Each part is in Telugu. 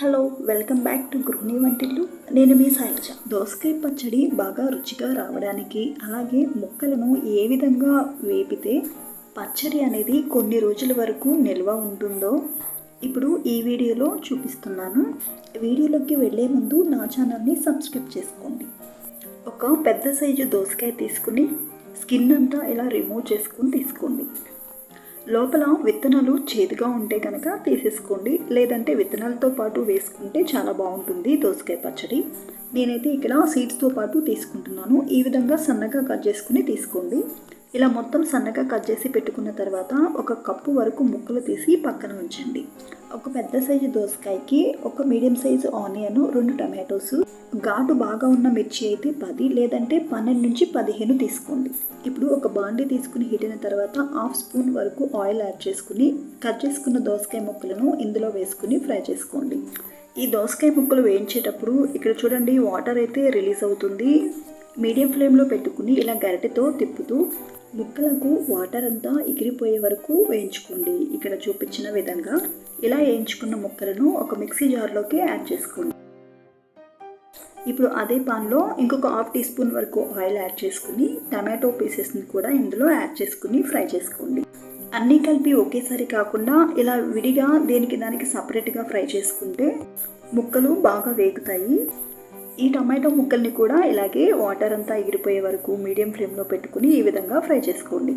హలో వెల్కమ్ బ్యాక్ టు గృహిణి వంటిల్లు. నేను మీ శైలజ దోసకాయ పచ్చడి బాగా రుచిగా రావడానికి అలాగే ముక్కలను ఏ విధంగా వేపితే పచ్చడి అనేది కొన్ని రోజుల వరకు నిల్వ ఉంటుందో ఇప్పుడు ఈ వీడియోలో చూపిస్తున్నాను. వీడియోలోకి వెళ్ళే ముందు నా ఛానల్ని సబ్స్క్రైబ్ చేసుకోండి. ఒక పెద్ద సైజు దోసకాయ తీసుకుని స్కిన్ అంతా ఇలా రిమూవ్ చేసుకుని తీసుకోండి. లోపల విత్తనాలు చేదుగా ఉంటే కనుక తీసేసుకోండి. లేదంటే విత్తనాలతో పాటు వేసుకుంటే చాలా బాగుంటుంది దోసకాయ పచ్చడి. నేనైతే ఇక్కడ సీడ్స్తో పాటు తీసుకుంటున్నాను. ఈ విధంగా సన్నగా కట్ చేసుకుని తీసుకోండి. ఇలా మొత్తం సన్నగా కట్ చేసి పెట్టుకున్న తర్వాత ఒక కప్పు వరకు ముక్కలు తీసి పక్కన ఉంచండి. ఒక పెద్ద సైజు దోసకాయకి ఒక మీడియం సైజు ఆనియన్ రెండు టమాటోస్ ఘాటు బాగా ఉన్న మిర్చి అయితే పది లేదంటే పన్నెండు నుంచి పదిహేను తీసుకోండి. ఇప్పుడు ఒక బాండి తీసుకుని హీట్ అయిన తర్వాత హాఫ్ స్పూన్ వరకు ఆయిల్ యాడ్ చేసుకుని కట్ చేసుకున్న దోసకాయ ముక్కలను ఇందులో వేసుకుని ఫ్రై చేసుకోండి. ఈ దోసకాయ ముక్కలు వేయించేటప్పుడు ఇక్కడ చూడండి వాటర్ అయితే రిలీజ్ అవుతుంది. మీడియం ఫ్లేమ్లో పెట్టుకుని ఇలా గరిటెతో తిప్పుతూ ముక్కలకు వాటర్ అంతా ఎగిరిపోయే వరకు వేయించుకోండి. ఇక్కడ చూపించిన విధంగా ఇలా వేయించుకున్న ముక్కలను ఒక మిక్సీ జార్లోకి యాడ్ చేసుకోండి. ఇప్పుడు అదే పాన్లో ఇంకొక హాఫ్ టీ స్పూన్ వరకు ఆయిల్ యాడ్ చేసుకుని టమాటో పీసెస్ని కూడా ఇందులో యాడ్ చేసుకుని ఫ్రై చేసుకోండి. అన్నీ కలిపి ఒకేసారి కాకుండా ఇలా విడిగా దేనికి దానికి సపరేట్గా ఫ్రై చేసుకుంటే ముక్కలు బాగా వేగుతాయి. ఈ టమాటో ముక్కల్ని కూడా ఇలాగే వాటర్ అంతా ఎగిరిపోయే వరకు మీడియం ఫ్లేమ్లో పెట్టుకుని ఈ విధంగా ఫ్రై చేసుకోండి.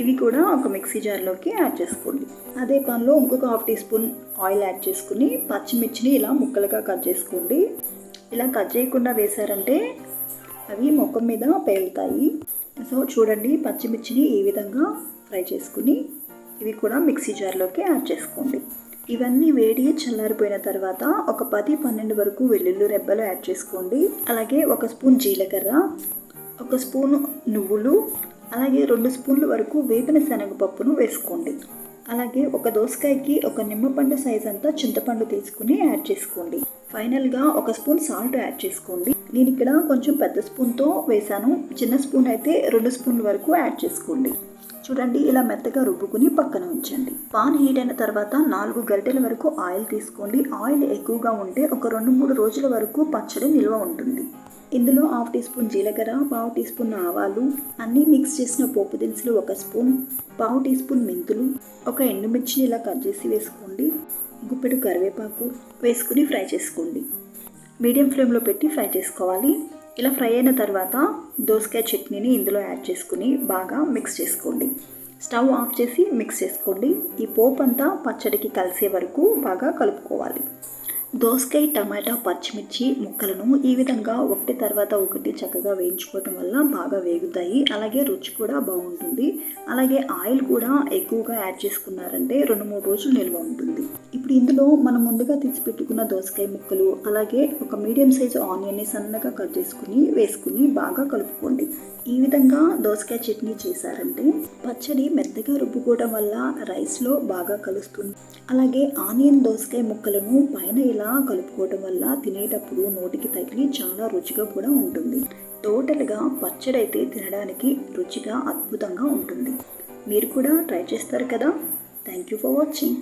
ఇవి కూడా ఒక మిక్సీ జార్లోకి యాడ్ చేసుకోండి. అదే పాన్లో ఇంకొక half teaspoon oil add చేసుకుని పచ్చిమిర్చిని ఇలా ముక్కలుగా కట్ చేసుకోండి. ఇలా కట్ చేయకుండా వేశారంటే అవి ముఖం మీద పేలుతాయి. సో చూడండి పచ్చిమిర్చిని ఈ విధంగా ఫ్రై చేసుకుని ఇవి కూడా మిక్సీ జార్లోకి యాడ్ చేసుకోండి. ఇవన్నీ వేడి చల్లారిపోయిన తర్వాత ఒక పది పన్నెండు వరకు వెల్లుల్లి రెబ్బలు యాడ్ చేసుకోండి. అలాగే ఒక స్పూన్ జీలకర్ర ఒక స్పూన్ నువ్వులు అలాగే రెండు స్పూన్ల వరకు వేపిన శనగపప్పును వేసుకోండి. అలాగే ఒక దోసకాయకి ఒక నిమ్మపండు సైజ్ అంతా చింతపండు తీసుకుని యాడ్ చేసుకోండి. ఫైనల్గా ఒక స్పూన్ సాల్ట్ యాడ్ చేసుకోండి. నేను ఇక్కడ కొంచెం పెద్ద స్పూన్తో వేసాను చిన్న స్పూన్ అయితే రెండు స్పూన్ల వరకు యాడ్ చేసుకోండి. చూడండి ఇలా మెత్తగా రుబ్బుకుని పక్కన ఉంచండి. పాన్ హీట్ అయిన తర్వాత నాలుగు గరిటెల వరకు ఆయిల్ తీసుకోండి. ఆయిల్ ఎక్కువగా ఉంటే ఒక రెండు మూడు రోజుల వరకు పచ్చడి నిల్వ ఉంటుంది. ఇందులో హాఫ్ టీ స్పూన్ జీలకర్ర పావు టీ స్పూన్ ఆవాలు అన్నీ మిక్స్ చేసిన పోపు దినుసులు ఒక స్పూన్ పావు టీ స్పూన్ మెంతులు ఒక ఎండుమిర్చిని ఇలా కట్ చేసి వేసుకోండి. గుప్పెడు కరివేపాకు వేసుకుని ఫ్రై చేసుకోండి. మీడియం ఫ్లేమ్లో పెట్టి ఫ్రై చేసుకోవాలి. ఇలా ఫ్రై అయిన తర్వాత దోసకాయ చట్నీని ఇందులో యాడ్ చేసుకుని బాగా మిక్స్ చేసుకోండి. స్టవ్ ఆఫ్ చేసి మిక్స్ చేసుకోండి. ఈ పోపు అంతా పచ్చడికి కలిసే వరకు బాగా కలుపుకోవాలి. దోసకాయ టమాటా పచ్చిమిర్చి ముక్కలను ఈ విధంగా ఒకటి తర్వాత ఒకటి చక్కగా వేయించుకోవటం వల్ల బాగా వేగుతాయి. అలాగే రుచి కూడా బాగుంటుంది. అలాగే ఆయిల్ కూడా ఎక్కువగా యాడ్ చేసుకున్నారంటే రెండు మూడు రోజులు నిల్వ ఉంటుంది. ఇప్పుడు ఇందులో మనం ముందుగా తీసి పెట్టుకున్న దోసకాయ ముక్కలు అలాగే ఒక మీడియం సైజు ఆనియన్ని సన్నగా కట్ చేసుకుని వేసుకుని బాగా కలుపుకోండి. ఈ విధంగా దోసకాయ చట్నీ చేశారంటే పచ్చడి మెత్తగా రుబ్బుకోవడం వల్ల రైస్లో బాగా కలుస్తుంది. అలాగే ఆనియన్ దోసకాయ ముక్కలను పైన ఇలా కలుపుకోవటం వల్ల తినేటప్పుడు నోటికి తగిలి చాలా రుచిగా కూడా ఉంటుంది. టోటల్గా పచ్చడి అయితే తినడానికి రుచిగా అద్భుతంగా ఉంటుంది. మీరు కూడా ట్రై చేస్తారు కదా. Thank you for watching